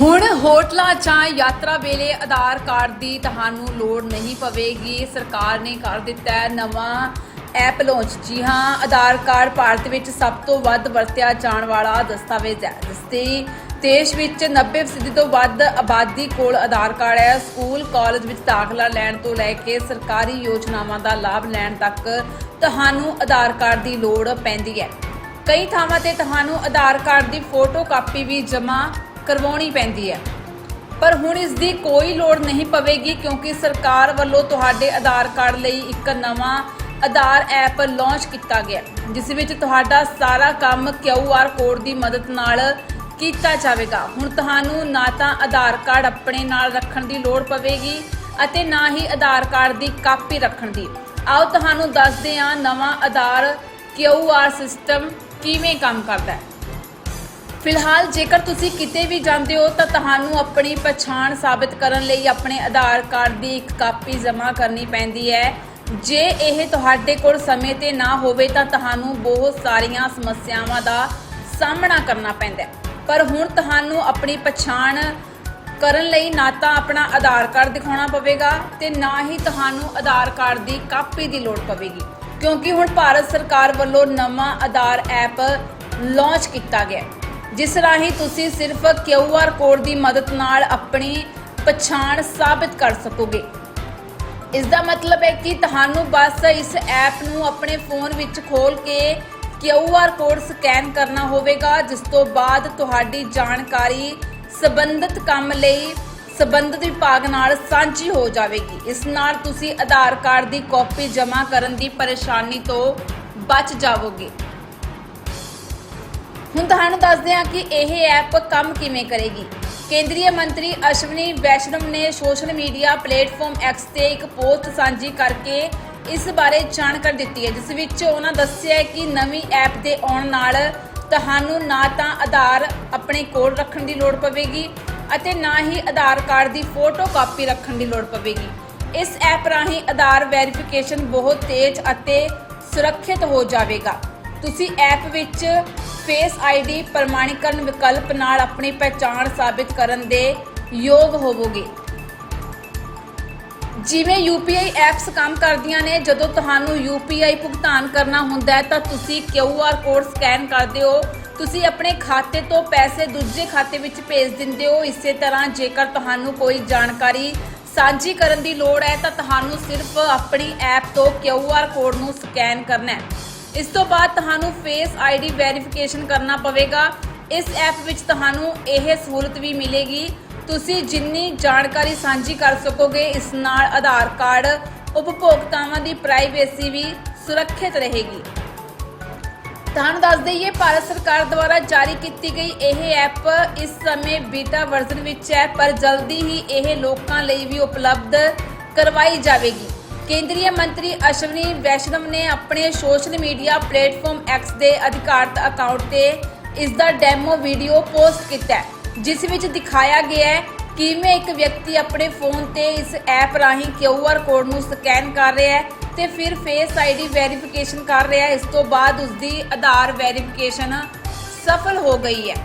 ਹੁਣ ਹੋਟਲਾਂ 'ਚ ਯਾਤਰਾ ਵੇਲੇ ਆਧਾਰ ਕਾਰਡ ਦੀ ਤੁਹਾਨੂੰ ਲੋੜ ਨਹੀਂ ਪਵੇਗੀ। ਸਰਕਾਰ ਨੇ ਕਰ ਦਿੱਤਾ ਹੈ ਨਵਾਂ ਐਪ ਲਾਂਚ। ਜੀ ਹਾਂ, ਆਧਾਰ ਕਾਰਡ ਭਾਰਤ ਵਿੱਚ ਸਭ ਤੋਂ ਵੱਧ ਵਰਤਿਆ ਜਾਣ ਵਾਲਾ ਦਸਤਾਵੇਜ਼ ਹੈ। ਜਿਸ ਦੀ ਦੇਸ਼ ਵਿੱਚ 90% ਤੋਂ ਵੱਧ ਆਬਾਦੀ ਕੋਲ ਆਧਾਰ ਕਾਰਡ ਹੈ। ਸਕੂਲ, ਕਾਲਜ ਵਿੱਚ ਦਾਖਲਾ ਲੈਣ ਤੋਂ ਲੈ ਕੇ ਸਰਕਾਰੀ ਯੋਜਨਾਵਾਂ ਦਾ ਲਾਭ ਲੈਣ ਤੱਕ ਤੁਹਾਨੂੰ ਆਧਾਰ ਕਾਰਡ ਦੀ ਲੋੜ ਪੈਂਦੀ ਹੈ। ਕਈ ਥਾਵਾਂ ਤੇ ਤੁਹਾਨੂੰ ਆਧਾਰ ਕਾਰਡ ਦੀ ਫੋਟੋ ਕਾਪੀ ਵੀ ਜਮ੍ਹਾਂ ਕਰਵਾਉਣੀ ਪੈਂਦੀ ਹੈ। ਪਰ ਹੁਣ ਇਸ ਦੀ ਕੋਈ ਲੋੜ ਨਹੀਂ ਪਵੇਗੀ ਕਿਉਂਕਿ ਸਰਕਾਰ ਵੱਲੋਂ ਤੁਹਾਡੇ ਆਧਾਰ ਕਾਰਡ ਲਈ ਇੱਕ ਨਵਾਂ ਆਧਾਰ ਐਪ ਲਾਂਚ ਕੀਤਾ ਗਿਆ, ਜਿਸ ਵਿੱਚ ਤੁਹਾਡਾ ਸਾਰਾ ਕੰਮ QR ਕੋਡ ਦੀ ਮਦਦ ਨਾਲ ਕੀਤਾ ਜਾਵੇਗਾ। ਹੁਣ ਤੁਹਾਨੂੰ ਨਾ ਤਾਂ ਆਧਾਰ ਕਾਰਡ ਆਪਣੇ ਨਾਲ ਰੱਖਣ ਦੀ ਲੋੜ ਪਵੇਗੀ ਅਤੇ ਨਾ ਹੀ ਆਧਾਰ ਕਾਰਡ ਦੀ ਕਾਪੀ ਰੱਖਣ ਦੀ। ਆਓ ਤੁਹਾਨੂੰ ਦੱਸਦੇ ਹਾਂ ਨਵਾਂ ਆਧਾਰ QR ਸਿਸਟਮ ਕਿਵੇਂ ਕੰਮ ਕਰਦਾ ਹੈ। ਫਿਲਹਾਲ ਜੇਕਰ ਤੁਸੀਂ ਕਿਤੇ ਵੀ ਜਾਂਦੇ ਹੋ ਤਾਂ ਤੁਹਾਨੂੰ ਆਪਣੀ ਪਛਾਣ ਸਾਬਤ ਕਰਨ ਲਈ ਆਪਣੇ ਆਧਾਰ ਕਾਰਡ ਦੀ ਇੱਕ ਕਾਪੀ ਜਮ੍ਹਾਂ ਕਰਨੀ ਪੈਂਦੀ ਹੈ। ਜੇ ਇਹ ਤੁਹਾਡੇ ਕੋਲ ਸਮੇਂ ਤੇ ਨਾ ਹੋਵੇ ਤਾਂ ਤੁਹਾਨੂੰ ਬਹੁਤ ਸਾਰੀਆਂ ਸਮੱਸਿਆਵਾਂ ਦਾ ਸਾਹਮਣਾ ਕਰਨਾ ਪੈਂਦਾ ਹੈ। ਪਰ ਹੁਣ ਤੁਹਾਨੂੰ ਆਪਣੀ ਪਛਾਣ ਕਰਨ ਲਈ ਨਾ ਤਾਂ ਆਪਣਾ ਆਧਾਰ ਕਾਰਡ ਦਿਖਾਉਣਾ ਪਵੇਗਾ ਤੇ ਨਾ ਹੀ ਤੁਹਾਨੂੰ ਆਧਾਰ ਕਾਰਡ ਦੀ ਕਾਪੀ ਦੀ ਲੋੜ ਪਵੇਗੀ। ਕਿਉਂਕਿ ਹੁਣ ਭਾਰਤ ਸਰਕਾਰ ਵੱਲੋਂ ਨਵਾਂ ਆਧਾਰ ਐਪ ਲਾਂਚ ਕੀਤਾ ਗਿਆ ਹੈ। ਜਿਸ ਰਾਹੀਂ ਤੁਸੀਂ ਸਿਰਫ QR ਕੋਡ ਦੀ ਮਦਦ ਨਾਲ ਆਪਣੀ ਪਛਾਣ ਸਾਬਤ ਕਰ ਸਕੋਗੇ। ਇਸ ਦਾ ਮਤਲਬ ਹੈ ਕਿ ਤੁਹਾਨੂੰ ਬਸ ਇਸ ਐਪ ਨੂੰ ਆਪਣੇ ਫੋਨ ਵਿੱਚ ਖੋਲ ਕੇ QR ਕੋਡ ਸਕੈਨ ਕਰਨਾ ਹੋਵੇਗਾ, ਜਿਸ ਤੋਂ ਬਾਅਦ ਤੁਹਾਡੀ ਜਾਣਕਾਰੀ ਸੰਬੰਧਿਤ ਕੰਮ ਲਈ ਸੰਬੰਧਿਤ ਵਿਭਾਗ ਨਾਲ ਸਾਂਝੀ ਹੋ ਜਾਵੇਗੀ। ਇਸ ਨਾਲ ਤੁਸੀਂ ਆਧਾਰ ਕਾਰਡ ਦੀ ਕਾਪੀ ਜਮ੍ਹਾਂ ਕਰਨ ਦੀ ਪਰੇਸ਼ਾਨੀ ਤੋਂ ਬਚ ਜਾਵੋਗੇ। ਹੁਣ ਤੁਹਾਨੂੰ ਦੱਸਦੇ ਹਾਂ ਕਿ ਇਹ ਐਪ ਕੰਮ ਕਿਵੇਂ ਕਰੇਗੀ। ਕੇਂਦਰੀ ਮੰਤਰੀ ਅਸ਼ਵਨੀ ਵੈਸ਼ਨਵ ਨੇ ਸੋਸ਼ਲ ਮੀਡੀਆ ਪਲੇਟਫਾਰਮ ਐਕਸ ਤੇ ਇੱਕ ਪੋਸਟ ਸਾਂਝੀ ਕਰਕੇ ਇਸ ਬਾਰੇ ਜਾਣਕਾਰੀ ਦਿੱਤੀ ਹੈ, ਜਿਸ ਵਿੱਚ ਉਹਨਾਂ ਦੱਸਿਆ ਕਿ ਨਵੀਂ ਐਪ ਦੇ ਆਉਣ ਨਾਲ ਤੁਹਾਨੂੰ ਨਾ ਤਾਂ ਆਧਾਰ ਆਪਣੇ ਕੋਲ ਰੱਖਣ ਦੀ ਲੋੜ ਪਵੇਗੀ ਅਤੇ ਨਾ ਹੀ ਆਧਾਰ ਕਾਰਡ ਦੀ ਫੋਟੋ ਕਾਪੀ ਰੱਖਣ ਦੀ ਲੋੜ ਪਵੇਗੀ। ਇਸ ਐਪ ਰਾਹੀਂ ਆਧਾਰ ਵੈਰੀਫਿਕੇਸ਼ਨ ਬਹੁਤ ਤੇਜ਼ ਅਤੇ ਸੁਰੱਖਿਅਤ ਹੋ ਜਾਵੇਗਾ। ਤੁਸੀਂ ਐਪ ਵਿੱਚ ਫੇਸ ਆਈਡੀ ਪ੍ਰਮਾਣੀਕਰਨ ਵਿਕਲਪ ਨਾਲ ਆਪਣੀ ਪਛਾਣ ਸਾਬਿਤ ਕਰਨ ਦੇ ਯੋਗ ਹੋਵੋਗੇ। ਜਿਵੇਂ UPI ਐਪਸ ਕੰਮ ਕਰਦੀਆਂ ਨੇ, ਜਦੋਂ ਤੁਹਾਨੂੰ UPI ਭੁਗਤਾਨ ਕਰਨਾ ਹੁੰਦਾ ਹੈ, ਤਾਂ ਤੁਸੀਂ QR ਕੋਡ ਸਕੈਨ ਕਰਦੇ ਹੋ। ਤੁਸੀਂ ਆਪਣੇ ਖਾਤੇ ਤੋਂ ਪੈਸੇ ਦੂਜੇ ਖਾਤੇ ਵਿੱਚ ਭੇਜ ਦਿੰਦੇ ਹੋ। ਇਸੇ ਤਰ੍ਹਾਂ ਜੇਕਰ ਤੁਹਾਨੂੰ ਕੋਈ ਜਾਣਕਾਰੀ ਸਾਂਝੀ ਕਰਨ ਦੀ ਲੋੜ ਹੈ, ਤਾਂ ਤੁਹਾਨੂੰ ਸਿਰਫ ਆਪਣੀ ਐਪ ਤੋਂ QR ਕੋਡ ਨੂੰ ਸਕੈਨ ਕਰਨਾ ਹੈ। ਇਸ ਤੋਂ ਬਾਅਦ ਤੁਹਾਨੂੰ ਫੇਸ ਆਈਡੀ ਵੈਰੀਫਿਕੇਸ਼ਨ ਕਰਨਾ ਪਵੇਗਾ। ਇਸ ਐਪ ਵਿੱਚ ਤੁਹਾਨੂੰ ਇਹ ਸਹੂਲਤ ਵੀ ਮਿਲੇਗੀ। ਤੁਸੀਂ ਜਿੰਨੀ ਜਾਣਕਾਰੀ ਸਾਂਝੀ ਕਰ ਸਕੋਗੇ, ਇਸ ਨਾਲ ਆਧਾਰ ਕਾਰਡ, ਉਪਭੋਗਤਾਵਾਂ ਦੀ ਪ੍ਰਾਈਵੇਸੀ ਵੀ ਸੁਰੱਖਿਅਤ ਰਹੇਗੀ। ਤੁਹਾਨੂੰ ਦੱਸ ਦਈਏ, ਭਾਰਤ ਸਰਕਾਰ ਦੁਆਰਾ ਜਾਰੀ ਕੀਤੀ ਗਈ ਇਹ ਐਪ ਇਸ ਸਮੇਂ ਬੀਟਾ ਵਰਜ਼ਨ ਵਿੱਚ ਹੈ, ਪਰ ਜਲਦੀ ਹੀ ਇਹ ਲੋਕਾਂ ਲਈ ਵੀ ਉਪਲਬਧ ਕਰਵਾਈ ਜਾਵੇਗੀ। ਕੇਂਦਰੀ ਮੰਤਰੀ ਅਸ਼ਵਨੀ ਵੈਸ਼ਨਵ ਨੇ ਆਪਣੇ ਸੋਸ਼ਲ ਮੀਡੀਆ ਪਲੇਟਫਾਰਮ ਐਕਸ ਦੇ ਅਧਿਕਾਰਤ ਅਕਾਊਂਟ ਤੇ ਇਸ ਦਾ ਡੈਮੋ ਵੀਡੀਓ ਪੋਸਟ ਕੀਤਾ ਜਿਸ ਵਿੱਚ ਦਿਖਾਇਆ ਗਿਆ ਹੈ ਕਿਵੇਂ ਇੱਕ ਵਿਅਕਤੀ ਆਪਣੇ ਫੋਨ ਤੇ ਇਸ ਐਪ ਰਾਹੀਂ QR ਕੋਡ ਨੂੰ ਸਕੈਨ ਕਰ ਰਿਹਾ ਹੈ ਤੇ ਫਿਰ ਫੇਸ ਆਈਡੀ ਵੈਰੀਫਿਕੇਸ਼ਨ ਕਰ ਰਿਹਾ ਹੈ। ਇਸ ਤੋਂ ਬਾਅਦ ਉਸ ਦੀ ਆਧਾਰ ਵੈਰੀਫਿਕੇਸ਼ਨ ਸਫਲ ਹੋ ਗਈ ਹੈ।